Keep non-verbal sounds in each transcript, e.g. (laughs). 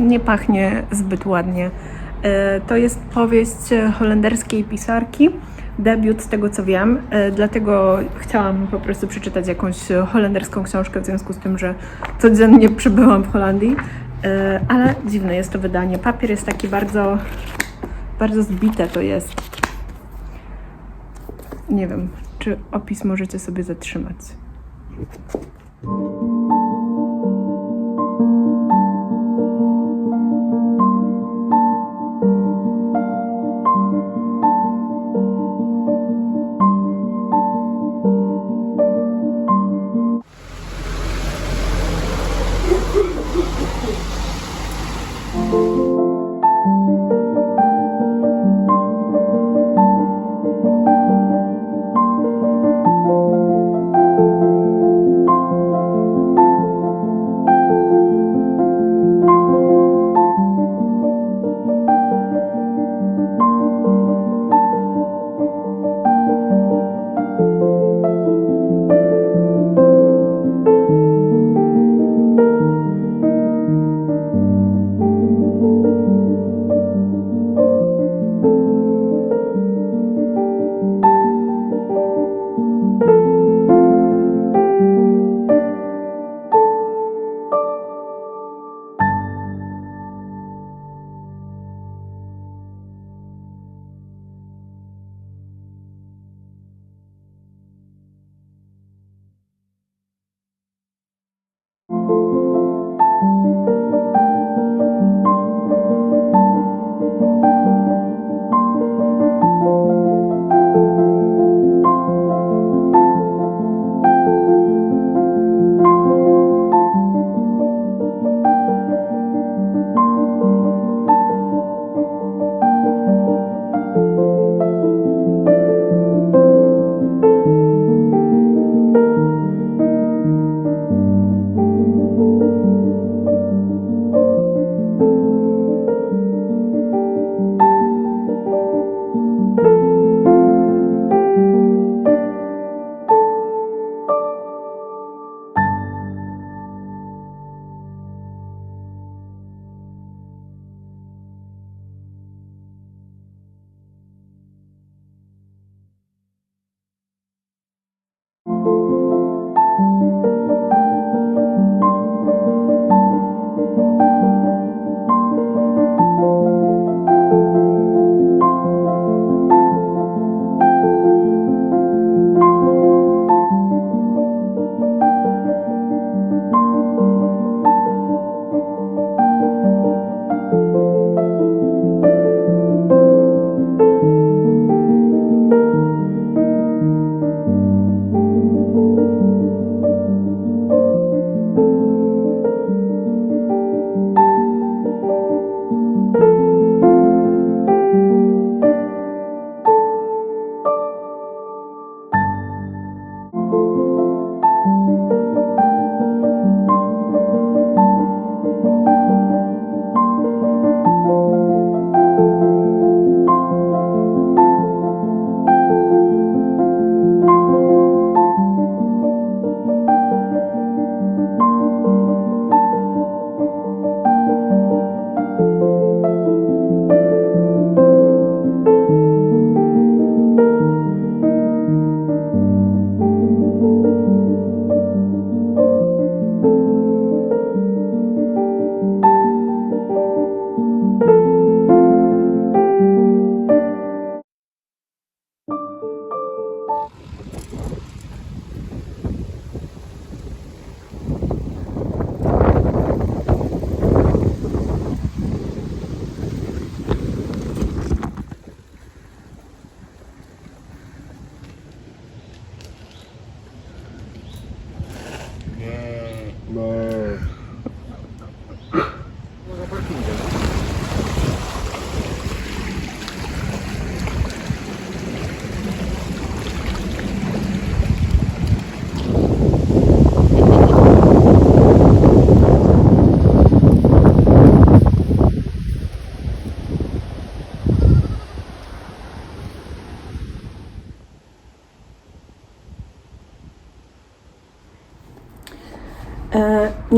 nie pachnie zbyt ładnie. E, To jest powieść holenderskiej pisarki, debiut z tego co wiem, e, dlatego chciałam po prostu przeczytać jakąś holenderską książkę w związku z tym, że codziennie (laughs) przybyłam w Holandii, E, ale dziwne jest to wydanie. Papier jest taki bardzo, bardzo zbite to jest. Nie wiem, czy opis możecie sobie zatrzymać.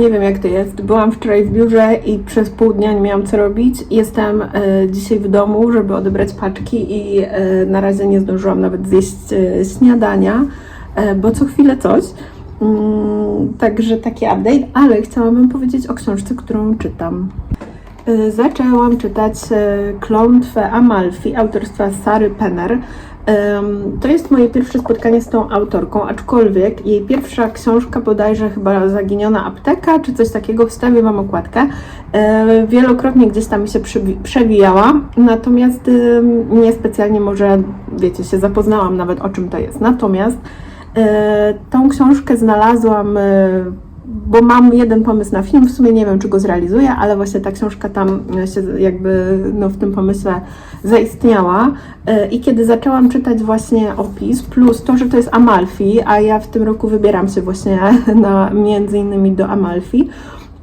Nie wiem jak to jest. Byłam wczoraj w biurze i przez pół dnia nie miałam co robić. Jestem e, dzisiaj w domu, żeby odebrać paczki i e, na razie nie zdążyłam nawet zjeść e, śniadania, bo co chwilę coś. Mm, także taki update, ale chciałabym powiedzieć o książce, którą czytam. Zaczęłam czytać Klątwę Amalfi autorstwa Sary Penner. To jest moje pierwsze spotkanie z tą autorką, aczkolwiek jej pierwsza książka, bodajże chyba Zaginiona apteka, czy coś takiego, wstawię Wam okładkę, wielokrotnie gdzieś tam mi się przewijała, natomiast niespecjalnie może, wiecie, się zapoznałam nawet o czym to jest. Natomiast e, tą książkę znalazłam e, bo mam jeden pomysł na film, w sumie nie wiem, czy go zrealizuję, ale właśnie ta książka tam e, się jakby no, w tym pomyśle zaistniała. E, I kiedy zaczęłam czytać właśnie opis, plus to, że to jest Amalfi, a ja w tym roku wybieram się właśnie (laughs) na, między innymi do Amalfi,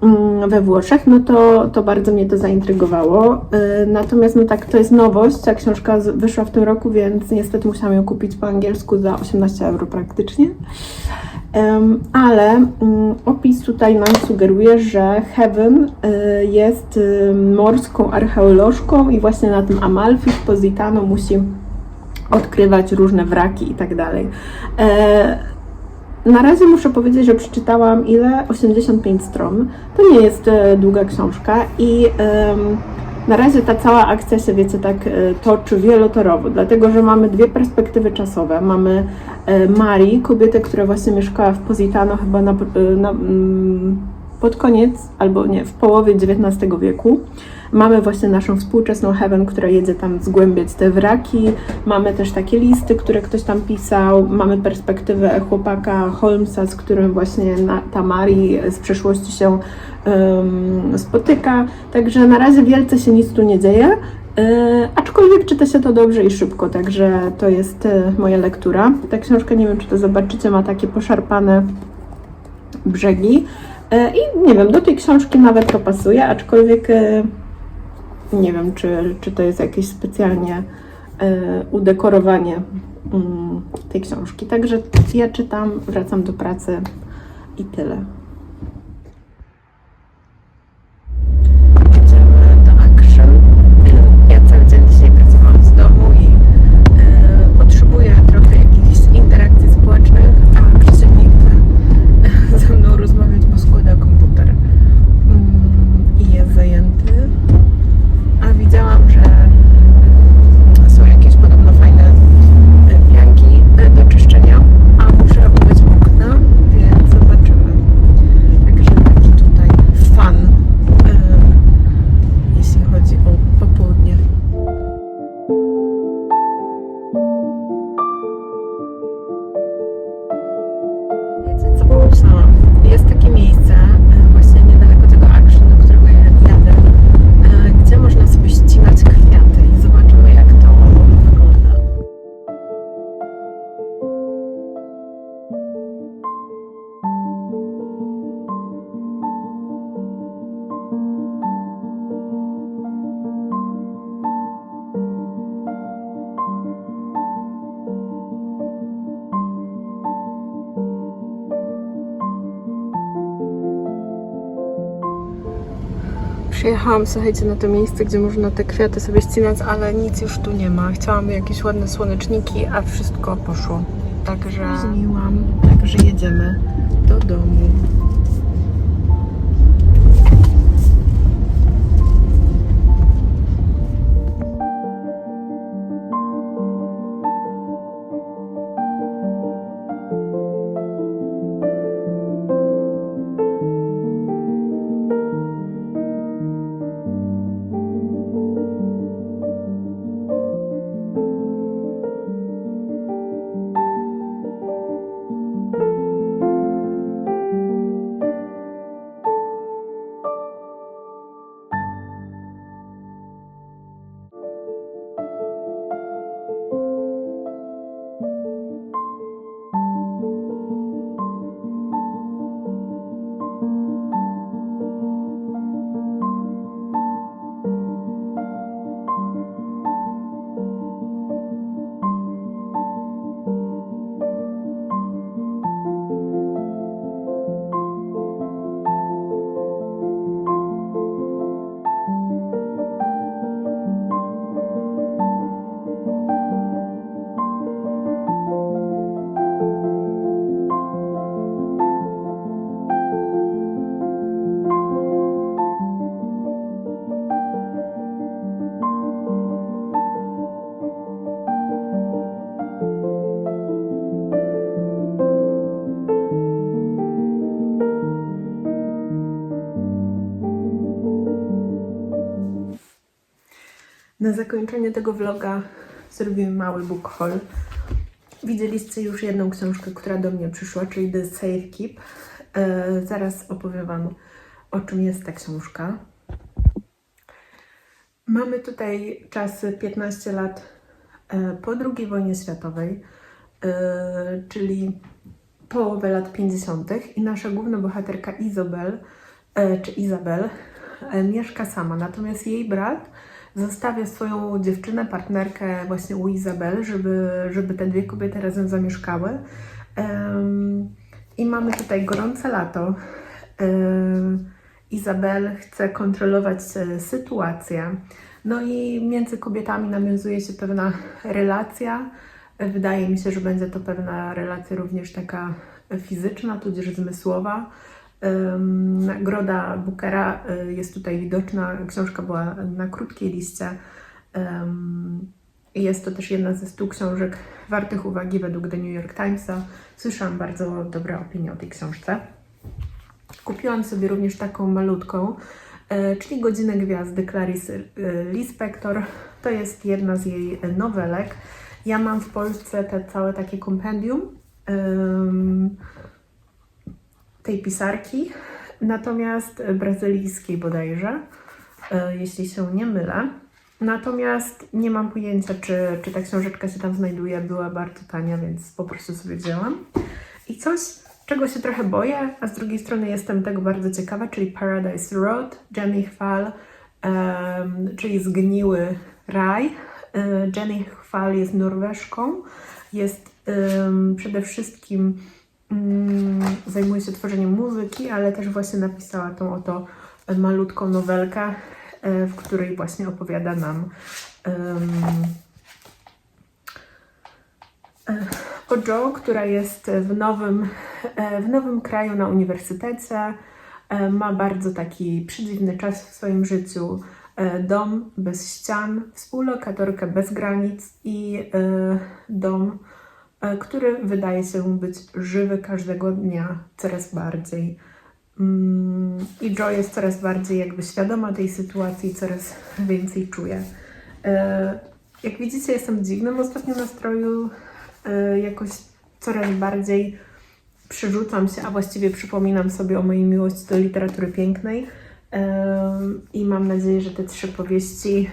mm, we Włoszech, no to, to bardzo mnie to zaintrygowało. E, Natomiast no tak, to jest nowość, ta książka wyszła w tym roku, więc niestety musiałam ją kupić po angielsku za 18 euro praktycznie. Ale mm, opis tutaj nam sugeruje, że Heaven y, jest y, morską archeolożką i właśnie na tym Amalfi w Positano musi odkrywać różne wraki i tak dalej. E, Na razie muszę powiedzieć, że przeczytałam ile? 85 stron. To nie jest e, długa książka i na razie ta cała akcja się, wiecie, tak e, toczy wielotorowo, dlatego że mamy dwie perspektywy czasowe. Mamy e, Marii, kobietę, która właśnie mieszkała w Positano chyba na, e, na, mm, pod koniec, albo nie, w połowie XIX wieku. Mamy właśnie naszą współczesną Heaven, która jedzie tam zgłębiać te wraki. Mamy też takie listy, które ktoś tam pisał. Mamy perspektywę chłopaka Holmesa, z którym właśnie na, ta Mari z przeszłości się em, spotyka. Także na razie wielce się nic tu nie dzieje. E, aczkolwiek czyta się to dobrze i szybko, także to jest e, moja lektura. Ta książka, nie wiem czy to zobaczycie, ma takie poszarpane brzegi. E, I nie wiem, do tej książki nawet to pasuje, aczkolwiek e, nie wiem, czy, czy to jest jakieś specjalnie e, udekorowanie mm, tej książki. Także ja czytam, wracam do pracy i tyle. Przyjechałam, słuchajcie, na to miejsce, gdzie można te kwiaty sobie ścinać, ale nic już tu nie ma. Chciałam jakieś ładne słoneczniki, a wszystko poszło. Także... Zmiłam, także jedziemy do domu. Na zakończenie tego vloga zrobimy mały book haul. Widzieliście już jedną książkę, która do mnie przyszła, czyli The Safe Keep. E, zaraz opowiem Wam, o czym jest ta książka. Mamy tutaj czasy 15 lat e, po II wojnie światowej, e, czyli połowę lat 50. i nasza główna bohaterka Izabel, czy Izabel, mieszka sama, natomiast jej brat zostawia swoją dziewczynę, partnerkę właśnie u Izabel, żeby, żeby te dwie kobiety razem zamieszkały. I mamy tutaj gorące lato. Izabel chce kontrolować e, sytuację. No i między kobietami nawiązuje się pewna relacja. E, Wydaje mi się, że będzie to pewna relacja również taka fizyczna, tudzież zmysłowa. Nagroda Bookera y, jest tutaj widoczna. Książka była na krótkiej liście. Jest to też jedna ze stu książek wartych uwagi według The New York Timesa. Słyszałam bardzo dobre opinie o tej książce. Kupiłam sobie również taką malutką, e, czyli Godzinę Gwiazdy Clarice e, Lispector. To jest jedna z jej nowelek. Ja mam w Polsce te całe takie kompendium em, tej pisarki, natomiast brazylijskiej bodajże, e, jeśli się nie mylę. Natomiast nie mam pojęcia, czy, czy ta książeczka się tam znajduje. Była bardzo tania, więc po prostu sobie wzięłam. I coś, czego się trochę boję, a z drugiej strony jestem tego bardzo ciekawa, czyli Paradise Road, Jenny Chwal, em, czyli Zgniły Raj. E, Jenny Chwal jest Norweżką, jest em, przede wszystkim zajmuje się tworzeniem muzyki, ale też właśnie napisała tą oto malutką nowelkę, e, w której właśnie opowiada nam e, o Jo, która jest w nowym, e, w nowym kraju na uniwersytecie. Ma bardzo taki przedziwny czas w swoim życiu. Dom bez ścian, współlokatorkę bez granic i dom, który wydaje się być żywy każdego dnia coraz bardziej. Mm, I Jo jest coraz bardziej jakby świadoma tej sytuacji, coraz więcej czuje. E, Jak widzicie, jestem w dziwnym ostatnio nastroju. E, Jakoś coraz bardziej przerzucam się, a właściwie przypominam sobie o mojej miłości do literatury pięknej. I mam nadzieję, że te trzy powieści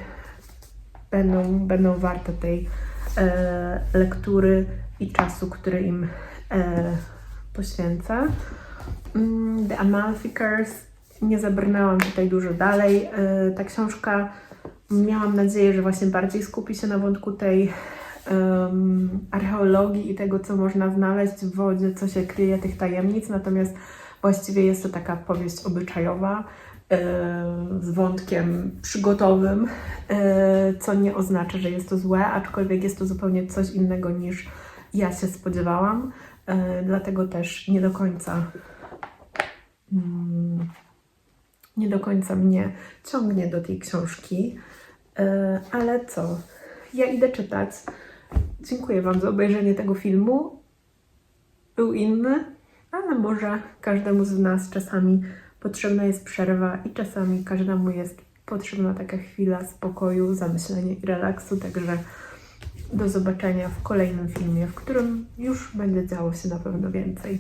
będą, będą warte tej e, lektury i czasu, który im e, poświęcę. Mm, The Amalficers. Nie zabrnęłam tutaj dużo dalej. E, ta książka miałam nadzieję, że właśnie bardziej skupi się na wątku tej archeologii i tego, co można znaleźć w wodzie, co się kryje tych tajemnic. Natomiast właściwie jest to taka powieść obyczajowa e, z wątkiem przygotowym, e, co nie oznacza, że jest to złe, aczkolwiek jest to zupełnie coś innego niż ja się spodziewałam. E, Dlatego też nie do końca mm, nie do końca mnie ciągnie do tej książki. E, Ale co? Ja idę czytać. Dziękuję Wam za obejrzenie tego filmu. Był inny, ale może każdemu z nas czasami potrzebna jest przerwa i czasami każdemu jest potrzebna taka chwila spokoju, zamyślenia i relaksu. Także do zobaczenia w kolejnym filmie, w którym już będzie działo się na pewno więcej.